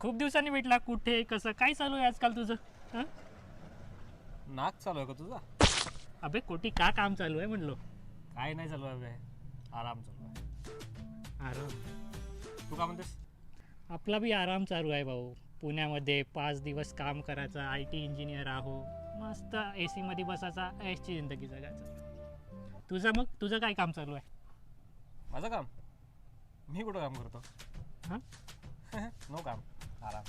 खूप दिवसांनी भेटला. कुठे कसं काय चालू आहे आजकाल तुझं? हं? नाक चालू आहे का तुझा? अबे कोटी का काम चालू आहे म्हणलो? काय नाही चालू आहे बे. आराम चालू आहे. आराम? तू का म्हणतेस? आपला बी आराम चालू आहे भाऊ. पुण्यामध्ये पाच दिवस काम करायचं आय टी इंजिनियर आहो. मस्त ए सीमध्ये बसायचा ऐशची जिंदगी जगायचं. तुझं मग? तुझं काय काम चालू आहे? माझं काम? मी कुठं काम करतो? हां? नो काम. आराम.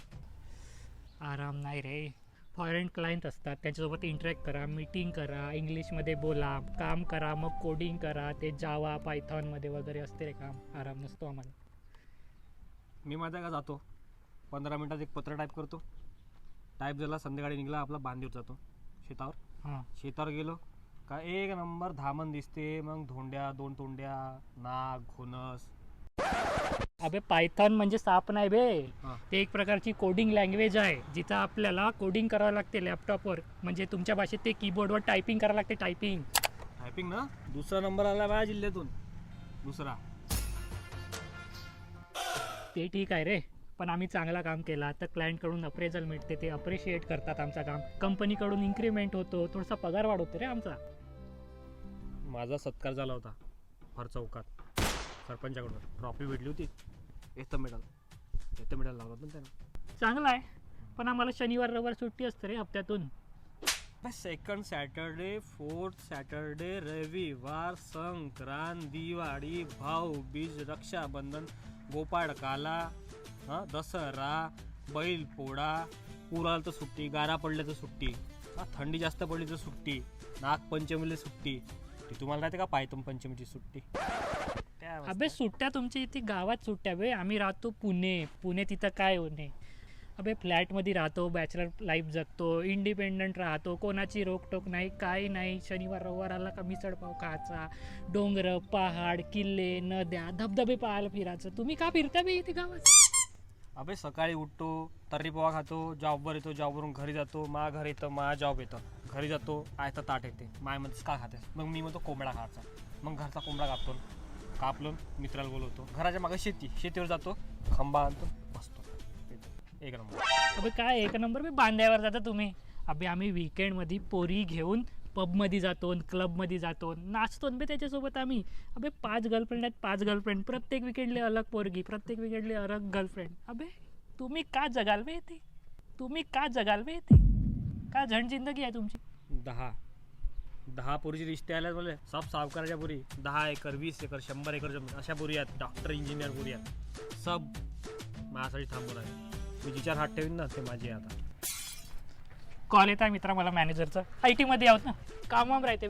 आराम नाही रे. फॉरेन क्लायंट असतात त्यांच्यासोबत इंटरॅक्ट करा मीटिंग करा इंग्लिशमध्ये बोला काम करा मग कोडिंग करा ते जावा पायथॉनमध्ये वगैरे असते रे काम. आराम नसतो आम्हाला. मी माझ्या का जातो. पंधरा मिनिटात एक पत्र टाईप करतो. टाईप झाला संध्याकाळी निघला आपला बांधीवर जातो. शेतावर. हां. शेतावर गेलो का एक नंबर धामण दिसते मग धोंड्या दोन तोंड्या नाग घोनस अबे पायथॉन म्हणजे साप नाही बे. ते एक प्रकारची कोडिंग लँग्वेज आहे जिथं आपल्याला कोडिंग करावं लागते लॅपटॉपवर म्हणजे तुमच्या भाषेत ते कीबोर्डवर टायपिंग करावं लागते टायपिंग टायपिंग ना? दुसरा नंबर आला माझ्या जिल्ह्यातून. दुसरा. ते ठीक आहे रे. पण आम्ही चांगला काम केला तर क्लायंटकडून अप्रेझल मिळते ते अप्रिशिएट करतात आमचं काम. कंपनीकडून इन्क्रीमेंट होतो थोडासा पगार वाढवतो रे आमचा. माझा सत्कार झाला होता भर चौकात. सरपंचाकडून. ट्रॉफी भेटली होती. येतं मेडल येतं मेडल लावलं ना त्यानं. चांगला आहे. पण आम्हाला शनिवार रविवार सुट्टी असते रे हप्त्यातून. सेकंड सॅटरडे फोर्थ सॅटरडे रविवार संक्रांत दिवाळी भाऊबीज रक्षाबंधन गोपाळकाला हां दसरा बैलपोळा पूर आलं तर सुट्टी गारा पडल्या तर सुट्टी हां थंडी जास्त पडली तर सुट्टी नागपंचमीला सुट्टी. ती तुम्हाला राहते का पायथम पंचमीची सुट्टी? अबे सुट्ट्या तुमच्या इथे गावात सुट्ट्या बे. आम्ही राहतो पुणे. पुणे तिथं काय होणे अबे फ्लॅटमध्ये राहतो बॅचलर लाईफ जगतो इंडिपेंडंट राहतो कोणाची रोकटोक नाही काही नाही. शनिवार रविवार आला का मिसळपाव खायचा डोंगर पहाड किल्ले नद्या धबधबे पाहायला फिरायचं. तुम्ही का फिरता बे इथे गावात? अबे सकाळी उठतो तर्री पोहा खातो जॉबवर येतो जॉबवरून घरी जातो. मा घर येतं मा जॉब येतं. घरी जातो आयतं ताट येते. माय म्हणतेस का खातेस? मग मी म्हणतो कोंबडा खायचा. मग घरचा कोंबडा कापतो. कापलो मित्राला बोलवतो. घराच्या मागे शेती शेतीवर जातो खंबा आणतो बसतो. एक नंबर. अबे काय एक नंबर? मी बांध्यावर जाता तुम्ही. अबे आम्ही विकेंडमध्ये पोरी घेऊन पबमध्ये जातो क्लबमध्ये जातो. नाचतो बे त्याच्यासोबत आम्ही. अबे पाच गर्लफ्रेंड आहेत पाच गर्लफ्रेंड प्रत्येक विकेंडले अलग पोरगी प्रत्येक विकेंडले अलग गर्लफ्रेंड अबे तुम्ही का जगाल बे येते तुम्ही का जगाल बे येते का झंड जिंदगी आहे तुमची? दहा. दहा पोरीचे रिश्ते आल्यात बोले. सब सावकाराच्या पुरी. दहा एकर वीस एकर शंभर एकर जमीन. अशा पुरी आहेत. डॉक्टर इंजिनियर पुरी आहेत. सब माझ्यासाठी थांबून आहे. मी जिच्यावर हात ठेवीन ना ते माझे आता. कॉल येत आहे मित्रा मला मॅनेजरचं आय टीमध्ये आहोत ना. कामावर राहते बे.